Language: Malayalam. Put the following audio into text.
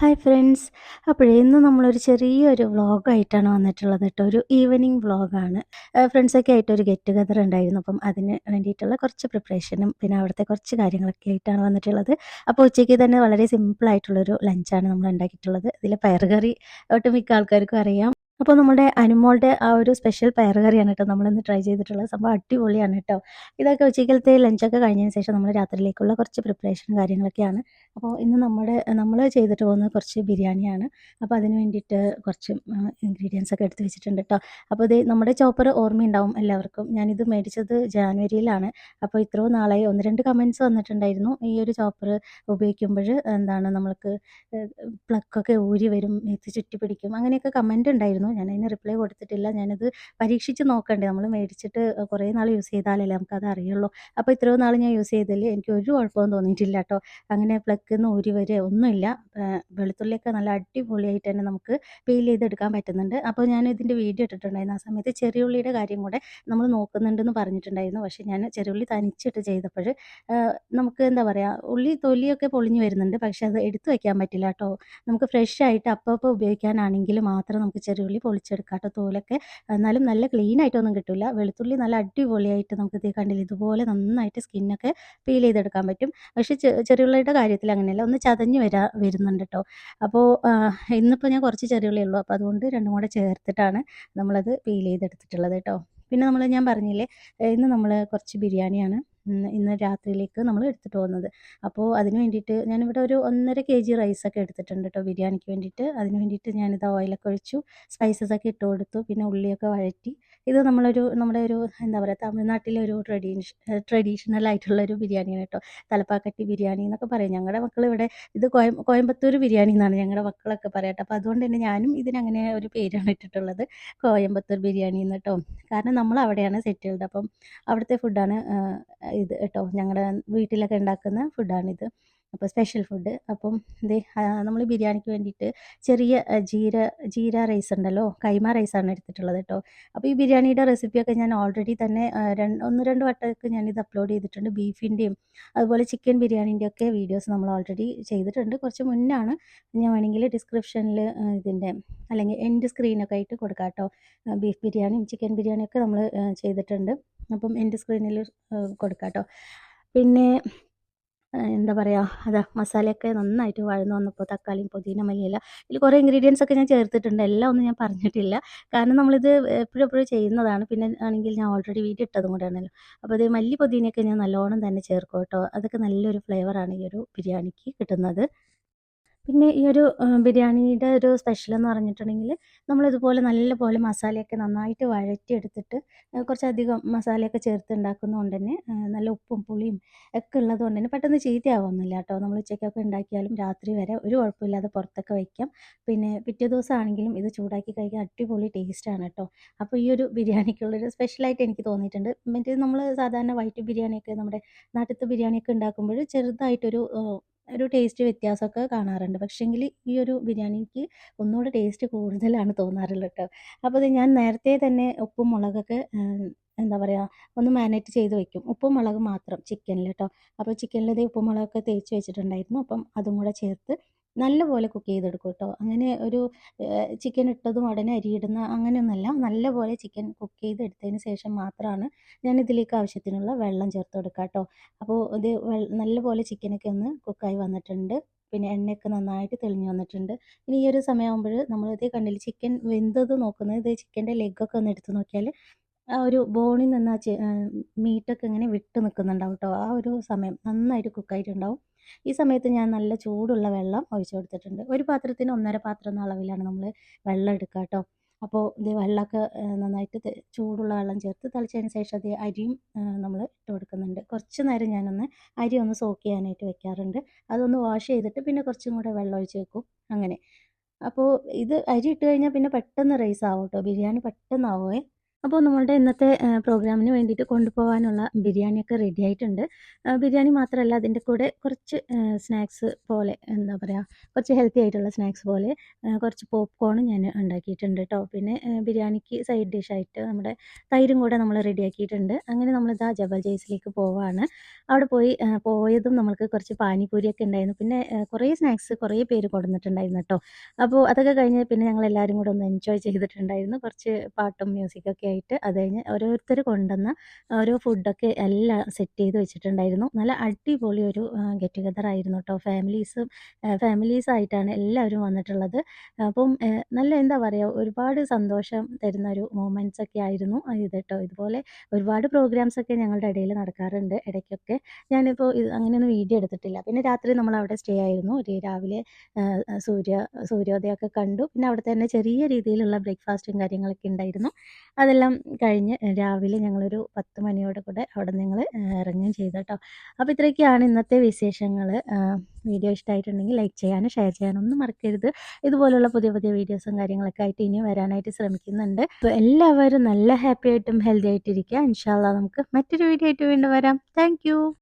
ഹായ് ഫ്രണ്ട്സ് അപ്പോൾ ഇന്ന് നമ്മളൊരു ചെറിയൊരു വ്ളോഗായിട്ടാണ് വന്നിട്ടുള്ളത് കേട്ടോ. ഒരു ഈവനിങ് വ്ളോഗാണ് ഫ്രണ്ട്സൊക്കെ ആയിട്ട് ഒരു ഗെറ്റ് ടുഗദർ ഉണ്ടായിരുന്നു. അപ്പം അതിന് വേണ്ടിയിട്ടുള്ള കുറച്ച് പ്രിപ്പറേഷനും പിന്നെ അവിടുത്തെ കുറച്ച് കാര്യങ്ങളൊക്കെ ആയിട്ടാണ് വന്നിട്ടുള്ളത്. അപ്പോൾ ഉച്ചയ്ക്ക് തന്നെ വളരെ സിമ്പിളായിട്ടുള്ളൊരു ലഞ്ചാണ് നമ്മൾ ഉണ്ടാക്കിയിട്ടുള്ളത്. ഇതിൽ പയറുകറി ഒട്ടുമിക്ക ആൾക്കാർക്കും അറിയാം. അപ്പോൾ നമ്മുടെ അനുമോളുടെ ആ ഒരു സ്പെഷ്യൽ പയർ കറിയാണ് കേട്ടോ നമ്മളിന്ന് ട്രൈ ചെയ്തിട്ടുള്ളത്. സംഭവം അടിപൊളിയാണ് കേട്ടോ. ഇതൊക്കെ ഉച്ചയ്ക്കലത്തെ ലഞ്ചൊക്കെ കഴിഞ്ഞതിന് ശേഷം നമ്മൾ രാത്രിയിലേക്കുള്ള കുറച്ച് പ്രിപ്പറേഷൻ കാര്യങ്ങളൊക്കെയാണ്. അപ്പോൾ ഇന്ന് നമ്മുടെ നമ്മൾ ചെയ്തിട്ട് പോകുന്നത് കുറച്ച് ബിരിയാണിയാണ്. അപ്പോൾ അതിന് വേണ്ടിയിട്ട് കുറച്ച് ഇൻഗ്രീഡിയൻസ് ഒക്കെ എടുത്ത് വെച്ചിട്ടുണ്ട് കേട്ടോ. അപ്പോൾ ഇത് നമ്മുടെ ചോപ്പർ ഓർമ്മയുണ്ടാവും എല്ലാവർക്കും. ഞാനിത് മേടിച്ചത് ജാനുവരിയിലാണ്. അപ്പോൾ ഇത്രയും നാളായി. ഒന്ന് രണ്ട് കമന്റ്സ് വന്നിട്ടുണ്ടായിരുന്നു. ഈ ഒരു ചോപ്പർ ഉപയോഗിക്കുമ്പോൾ എന്താണ് നമ്മൾക്ക് പ്ലക്കൊക്കെ ഊരി വരും മേത്ത് ചുറ്റി പിടിക്കും. അങ്ങനെയൊക്കെ കമന്റ് ഉണ്ടായിരുന്നു. ഞാൻ അതിന് റിപ്ലൈ കൊടുത്തിട്ടില്ല. ഞാനത് പരീക്ഷിച്ച് നോക്കണ്ടേ? നമ്മൾ മേടിച്ചിട്ട് കുറേ നാൾ യൂസ് ചെയ്താലല്ലേ നമുക്കത് അറിയുള്ളൂ. അപ്പോൾ ഇത്രയും നാൾ ഞാൻ യൂസ് ചെയ്തതിൽ എനിക്ക് ഒരു കുഴപ്പവും തോന്നിയിട്ടില്ല കേട്ടോ. അങ്ങനെ പ്ലക്കിൽ നിന്ന് ഊരി വരെ ഒന്നുമില്ല. വെളുത്തുള്ളിയൊക്കെ നല്ല അടിപൊളിയായിട്ട് തന്നെ നമുക്ക് പീൽ ചെയ്തെടുക്കാൻ പറ്റുന്നുണ്ട്. അപ്പോൾ ഞാൻ ഇതിന്റെ വീഡിയോ ഇട്ടിട്ടുണ്ടായിരുന്നു. ആ സമയത്ത് ചെറിയുള്ളിയുടെ കാര്യം കൂടെ നമ്മൾ നോക്കുന്നുണ്ടെന്ന് പറഞ്ഞിട്ടുണ്ടായിരുന്നു. പക്ഷേ ഞാൻ ചെറിയുള്ളി തനിച്ചിട്ട് ചെയ്തപ്പോൾ നമുക്ക് എന്താ പറയുക ഉള്ളി തൊലിയൊക്കെ പൊളിഞ്ഞു വരുന്നുണ്ട്. പക്ഷേ അത് എടുത്തു വയ്ക്കാൻ പറ്റില്ല കേട്ടോ. നമുക്ക് ഫ്രഷ് ആയിട്ട് അപ്പോൾ അപ്പോൾ ഉപയോഗിക്കാനാണെങ്കിൽ മാത്രം നമുക്ക് ചെറിയുള്ളി പൊളിച്ചെടുക്കാം കേട്ടോ തോലൊക്കെ. എന്നാലും നല്ല ക്ലീൻ ആയിട്ടൊന്നും കിട്ടില്ല വെളുത്തുള്ളി നല്ല അടിപൊളിയായിട്ട് നമുക്ക് ഇത് കണ്ടില്ല? ഇതുപോലെ നന്നായിട്ട് സ്കിന്നൊക്കെ പീൽ ചെയ്തെടുക്കാൻ പറ്റും. പക്ഷേ ചെറിയുള്ളിയുടെ കാര്യത്തിൽ അങ്ങനെയല്ല. ഒന്ന് ചതഞ്ഞ് വരാ വരുന്നുണ്ട് കേട്ടോ അപ്പോൾ ഇന്നിപ്പോൾ ഞാൻ കുറച്ച് ചെറിയുള്ളി ഉള്ളൂ. അപ്പോൾ അതുകൊണ്ട് രണ്ടും കൂടെ ചേർത്തിട്ടാണ് നമ്മളത് പീൽ ചെയ്തെടുത്തിട്ടുള്ളത് കേട്ടോ. പിന്നെ നമ്മൾ ഞാൻ പറഞ്ഞില്ലേ ഇന്ന് നമ്മൾ കുറച്ച് ബിരിയാണിയാണ് ഇന്ന് രാത്രിയിലേക്ക് നമ്മൾ എടുത്തിട്ട് പോകുന്നത്. അപ്പോൾ അതിന് വേണ്ടിയിട്ട് ഞാനിവിടെ ഒരു ഒന്നര കെ ജി റൈസൊക്കെ എടുത്തിട്ടുണ്ട് കേട്ടോ ബിരിയാണിക്ക് വേണ്ടിയിട്ട്. അതിന് വേണ്ടിയിട്ട് ഞാനിത് ഓയിലൊക്കെ ഒഴിച്ചു സ്പൈസസ് ഒക്കെ ഇട്ട് കൊടുത്തു പിന്നെ ഉള്ളിയൊക്കെ വഴറ്റി ഇത് നമ്മളൊരു നമ്മുടെ ഒരു എന്താ പറയുക തമിഴ്നാട്ടിലെ ഒരു ട്രഡീഷ ട്രഡീഷണൽ ആയിട്ടുള്ള ഒരു ബിരിയാണിയാണ് കേട്ടോ. തലപ്പാക്കട്ടി ബിരിയാണി എന്നൊക്കെ പറയും. ഞങ്ങളുടെ മക്കൾ ഇവിടെ ഇത് കോയം കോയമ്പത്തൂർ ബിരിയാണി എന്നാണ് ഞങ്ങളുടെ മക്കളൊക്കെ പറയട്ടെ അപ്പോൾ അതുകൊണ്ട് തന്നെ ഞാനും ഇതിനങ്ങനെ ഒരു പേരാണ് ഇട്ടിട്ടുള്ളത്. കോയമ്പത്തൂർ ബിരിയാണി എന്ന് കേട്ടോ. കാരണം നമ്മൾ അവിടെയാണ് സെറ്റിൽഡ്. അപ്പം അവിടുത്തെ ഫുഡാണ് ഇത് കേട്ടോ. ഞങ്ങളുടെ വീട്ടിലൊക്കെ ഉണ്ടാക്കുന്ന ഫുഡാണിത്. അപ്പോൾ സ്പെഷ്യൽ ഫുഡ് അപ്പം ഇത് നമ്മൾ ബിരിയാണിക്ക് വേണ്ടിയിട്ട് ചെറിയ ജീര ജീര റൈസ് ഉണ്ടല്ലോ കൈമ റൈസാണ് എടുത്തിട്ടുള്ളത് കേട്ടോ അപ്പോൾ ഈ ബിരിയാണിയുടെ റെസിപ്പിയൊക്കെ ഞാൻ ഓൾറെഡി തന്നെ ഒന്ന് രണ്ട് വട്ടമൊക്കെ ഞാനിത് അപ്ലോഡ് ചെയ്തിട്ടുണ്ട്. ബീഫിന്റെയും അതുപോലെ ചിക്കൻ ബിരിയാണീന്റെ ഒക്കെ വീഡിയോസ് നമ്മൾ ഓൾറെഡി ചെയ്തിട്ടുണ്ട്. കുറച്ച് മുന്നാണ്. ഞാൻ വേണമെങ്കിൽ ഡിസ്ക്രിപ്ഷനിൽ ഇതിന്റെ അല്ലെങ്കിൽ എന്റെ സ്ക്രീനൊക്കെ ആയിട്ട് കൊടുക്കാം കേട്ടോ ബീഫ് ബിരിയാണിയും ചിക്കൻ ബിരിയാണിയൊക്കെ നമ്മൾ ചെയ്തിട്ടുണ്ട്. അപ്പം എന്റെ സ്ക്രീനിൽ കൊടുക്കാം കേട്ടോ പിന്നെ എന്താ പറയുക അത് മസാലയൊക്കെ നന്നായിട്ട് വഴന്നു വന്നപ്പോൾ തക്കാളിയും പുതിന മല്ലിയില ഇതിൽ കുറേ ഇൻഗ്രീഡിയൻസ് ഒക്കെ ഞാൻ ചേർത്തിട്ടുണ്ട്. എല്ലാം ഒന്നും ഞാൻ പറഞ്ഞിട്ടില്ല. കാരണം നമ്മളിത് എപ്പോഴും എപ്പോഴും ചെയ്യുന്നതാണ്. പിന്നെ ആണെങ്കിൽ ഞാൻ ഓൾറെഡി വീട്ടിൽ ഇട്ടതും കൂടെയാണല്ലോ. അപ്പോൾ ഇത് മല്ലി പുതിനയൊക്കെ ഞാൻ നല്ലോണം തന്നെ ചേർക്കും കേട്ടോ. അതൊക്കെ നല്ലൊരു ഫ്ലേവറാണ് ഈ ഒരു ബിരിയാണിക്ക് കിട്ടുന്നത്. പിന്നെ ഈ ഒരു ബിരിയാണിയുടെ ഒരു സ്പെഷ്യൽ എന്ന് പറഞ്ഞിട്ടുണ്ടെങ്കിൽ നമ്മളിതുപോലെ നല്ലപോലെ മസാലയൊക്കെ നന്നായിട്ട് വഴറ്റിയെടുത്തിട്ട് കുറച്ചധികം മസാലയൊക്കെ ചേർത്ത് ഉണ്ടാക്കുന്നതുകൊണ്ട് തന്നെ നല്ല ഉപ്പും പുളിയും ഒക്കെ ഉള്ളതുകൊണ്ട് തന്നെ പെട്ടെന്ന് ചീത്തയാവുന്നില്ല കേട്ടോ. നമ്മൾ ഉച്ചയ്ക്കൊക്കെ ഉണ്ടാക്കിയാലും രാത്രി വരെ ഒരു കുഴപ്പമില്ലാതെ പുറത്തൊക്കെ വയ്ക്കാം. പിന്നെ പിറ്റേ ദിവസം ആണെങ്കിലും ഇത് ചൂടാക്കി കഴിക്കാൻ അടിപൊളി ടേസ്റ്റാണ് കേട്ടോ. അപ്പോൾ ഈ ഒരു ബിരിയാണിക്കുള്ളൊരു സ്പെഷ്യലായിട്ട് എനിക്ക് തോന്നിയിട്ടുണ്ട്. മറ്റേ നമ്മൾ സാധാരണ വൈറ്റ് ബിരിയാണിയൊക്കെ നമ്മുടെ നാട്ടിലത്തെ ബിരിയാണിയൊക്കെ ഉണ്ടാക്കുമ്പോൾ ചെറുതായിട്ടൊരു ഒരു ടേസ്റ്റ് വ്യത്യാസമൊക്കെ കാണാറുണ്ട്. പക്ഷേങ്കിൽ ഈ ഒരു ബിരിയാണിക്ക് ഒന്നുകൂടെ ടേസ്റ്റ് കൂടുതലാണ് തോന്നാറുള്ളത് കേട്ടോ അപ്പോൾ ഞാൻ നേരത്തെ തന്നെ ഉപ്പും മുളകൊക്കെ എന്താ പറയുക ഒന്ന് മാരിനേറ്റ് ചെയ്ത് വെക്കും. ഉപ്പും മുളക് മാത്രം ചിക്കനിൽ കേട്ടോ അപ്പോൾ ചിക്കനിൽ ഇത് ഉപ്പും മുളകൊക്കെ തേച്ച് വെച്ചിട്ടുണ്ടായിരുന്നു. അപ്പം അതും കൂടെ ചേർത്ത് നല്ലപോലെ കുക്ക് ചെയ്തെടുക്കും കേട്ടോ അങ്ങനെ ഒരു ചിക്കൻ ഇട്ടതും ഉടനെ അരിയിടുന്ന അങ്ങനെയൊന്നുമല്ല നല്ലപോലെ ചിക്കൻ കുക്ക് ചെയ്തെടുത്തതിന് ശേഷം മാത്രമാണ് ഞാൻ ഇതിലേക്ക് ആവശ്യത്തിനുള്ള വെള്ളം ചേർത്ത് കൊടുക്കുക കേട്ടോ അപ്പോൾ ഇത് നല്ലപോലെ ചിക്കനൊക്കെ ഒന്ന് കുക്കായി വന്നിട്ടുണ്ട്. പിന്നെ എണ്ണയൊക്കെ നന്നായിട്ട് തെളിഞ്ഞു വന്നിട്ടുണ്ട്. ഇനി ഈ ഒരു സമയമാകുമ്പോൾ നമ്മൾ ഇതേ കണ്ടിൽ ചിക്കൻ വെന്തത് നോക്കുന്നത് ഇത് ചിക്കന്റെ ലെഗൊക്കെ ഒന്ന് എടുത്ത് നോക്കിയാൽ ആ ഒരു ബോണിൽ നിന്ന് ആ മീറ്റൊക്കെ ഇങ്ങനെ വിട്ട് നിൽക്കുന്നുണ്ടാവും കേട്ടോ ആ ഒരു സമയം നന്നായിട്ട് കുക്കായിട്ടുണ്ടാവും ഈ സമയത്ത് ഞാൻ നല്ല ചൂടുള്ള വെള്ളം ഒഴിച്ചു കൊടുത്തിട്ടുണ്ട്. ഒരു പാത്രത്തിന് ഒന്നര പാത്രം എന്ന അളവിലാണ് നമ്മൾ വെള്ളം എടുക്കുക കേട്ടോ അപ്പോൾ ഇത് വെള്ളമൊക്കെ നന്നായിട്ട് ചൂടുള്ള വെള്ളം ചേർത്ത് തളിച്ചതിന് ശേഷം അത് അരിയും നമ്മൾ ഇട്ട് കൊടുക്കുന്നുണ്ട്. കുറച്ച് നേരം ഞാനൊന്ന് അരി ഒന്ന് സോക്ക് ചെയ്യാനായിട്ട് വെക്കാറുണ്ട്. അതൊന്ന് വാഷ് ചെയ്തിട്ട് പിന്നെ കുറച്ചും കൂടെ വെള്ളം ഒഴിച്ച് വെക്കും. അങ്ങനെ. അപ്പോൾ ഇത് അരി ഇട്ട് കഴിഞ്ഞാൽ പിന്നെ പെട്ടെന്ന് റൈസ് ആവും കേട്ടോ ബിരിയാണി പെട്ടെന്ന് ആവുമേ അപ്പോൾ നമ്മളുടെ ഇന്നത്തെ പ്രോഗ്രാമിന് വേണ്ടിയിട്ട് കൊണ്ടുപോകാനുള്ള ബിരിയാണിയൊക്കെ റെഡി ആയിട്ടുണ്ട്. ബിരിയാണി മാത്രമല്ല അതിന്റെ കൂടെ കുറച്ച് സ്നാക്സ് പോലെ എന്താ പറയുക കുറച്ച് ഹെൽത്തി ആയിട്ടുള്ള സ്നാക്സ് പോലെ കുറച്ച് പോപ്കോണും ഞാൻ ഉണ്ടാക്കിയിട്ടുണ്ട് കേട്ടോ പിന്നെ ബിരിയാണിക്ക് സൈഡ് ഡിഷായിട്ട് നമ്മുടെ തൈരും കൂടെ നമ്മൾ റെഡിയാക്കിയിട്ടുണ്ട് അങ്ങനെ നമ്മളിതാ ജബൽ ജയ്സിലേക്ക് പോവാണ്. അവിടെ പോയി പോയതും നമ്മൾക്ക് കുറച്ച് പാനിപൂരിയൊക്കെ ഉണ്ടായിരുന്നു. പിന്നെ കുറേ സ്നാക്സ് കുറേ പേര് കൊടുത്തിട്ടുണ്ടായിരുന്നു കേട്ടോ അപ്പോൾ അതൊക്കെ കഴിഞ്ഞ് പിന്നെ ഞങ്ങൾ എല്ലാവരും കൂടെ ഒന്ന് എൻജോയ് ചെയ്തിട്ടുണ്ടായിരുന്നു. കുറച്ച് പാട്ടും മ്യൂസിക്കൊക്കെ ആയിട്ട് അത് കഴിഞ്ഞ് ഓരോരുത്തർ കൊണ്ടുവന്ന ഓരോ ഫുഡൊക്കെ എല്ലാം സെറ്റ് ചെയ്ത് വെച്ചിട്ടുണ്ടായിരുന്നു. നല്ല അടിപൊളി ഒരു ഗെറ്റ് ടുഗദർ ആയിരുന്നു കേട്ടോ ഫാമിലീസും ഫാമിലീസ് ആയിട്ടാണ് എല്ലാവരും വന്നിട്ടുള്ളത്. അപ്പം നല്ല എന്താ പറയുക ഒരുപാട് സന്തോഷം തരുന്ന ഒരു മൂമെന്റ്സ് ഒക്കെ ആയിരുന്നു ഇത് കേട്ടോ ഇതുപോലെ ഒരുപാട് പ്രോഗ്രാംസ് ഒക്കെ ഞങ്ങളുടെ ഇടയിൽ നടക്കാറുണ്ട് ഇടയ്ക്കൊക്കെ. ഞാനിപ്പോൾ അങ്ങനെയൊന്നും വീഡിയോ എടുത്തിട്ടില്ല. പിന്നെ രാത്രി നമ്മൾ അവിടെ സ്റ്റേ ആയിരുന്നു. ഒരു രാവിലെ സൂര്യ സൂര്യോദയമൊക്കെ കണ്ടു. പിന്നെ അവിടെ തന്നെ ചെറിയ രീതിയിലുള്ള ബ്രേക്ക്ഫാസ്റ്റും കാര്യങ്ങളൊക്കെ ഉണ്ടായിരുന്നു. അതെല്ലാം കഴിഞ്ഞ് രാവിലെ ഞങ്ങളൊരു പത്ത് മണിയോടെ കൂടെ അവിടെ നിങ്ങൾ ഇറങ്ങുകയും ചെയ്തു കേട്ടോ അപ്പോൾ ഇത്രയൊക്കെയാണ് ഇന്നത്തെ വിശേഷങ്ങൾ വീഡിയോ ഇഷ്ടമായിട്ടുണ്ടെങ്കിൽ ലൈക്ക് ചെയ്യാനും ഷെയർ ചെയ്യാനും ഒന്നും മറക്കരുത്. ഇതുപോലുള്ള പുതിയ പുതിയ വീഡിയോസും കാര്യങ്ങളൊക്കെ ആയിട്ട് ഇനി വരാനായിട്ട് ശ്രമിക്കുന്നുണ്ട്. അപ്പോൾ എല്ലാവരും നല്ല ഹാപ്പി ആയിട്ടും ഹെൽത്തി ആയിട്ടിരിക്കുക ഇൻഷാല്ല നമുക്ക് മറ്റൊരു വീഡിയോ ആയിട്ട് വീണ്ടും വരാം. താങ്ക്